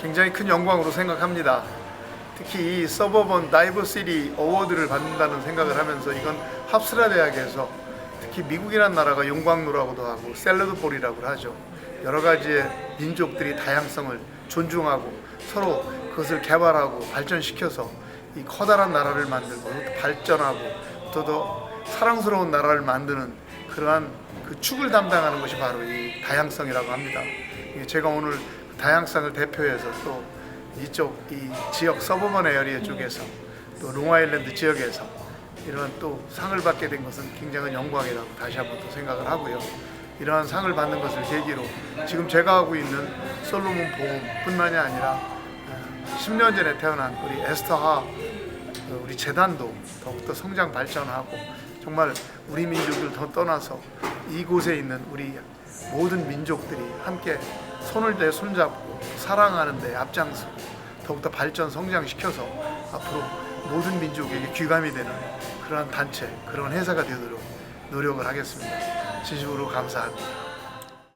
굉장히 큰 영광으로 생각합니다. 특히 이 서버번 다이버시티 어워드를 받는다는 생각을 하면서 이건 합스라 대학에서 특히 미국이라는 나라가 용광로라고도 하고 샐러드볼이라고 하죠. 여러 가지의 민족들이 다양성을 존중하고 서로 그것을 개발하고 발전시켜서 이 커다란 나라를 만들고 또 발전하고 또 더 사랑스러운 나라를 만드는 그러한 그 축을 담당하는 것이 바로 이 다양성이라고 합니다. 이 제가 오늘 그 다양성을 대표해서 또 이쪽 이 지역 서버번 에어리어 쪽에서 또 롱아일랜드 지역에서 이런 또 상을 받게 된 것은 굉장한 영광이라고 다시 한번 또 생각을 하고요. 이러한 상을 받는 것을 계기로 지금 제가 하고 있는 솔로몬 보험뿐만이 아니라 어, 10년 전에 태어난 우리 에스터하 어, 우리 재단도 더욱더 성장 발전하고 정말 우리 민족을 더 떠나서 이곳에 있는 우리 모든 민족들이 함께 손을 대 손잡고 사랑하는 데 앞장서고 더욱더 발전 성장시켜서 앞으로 모든 민족에게 귀감이 되는 그러한 단체, 그런 회사가 되도록 노력을 하겠습니다. 진심으로 감사합니다.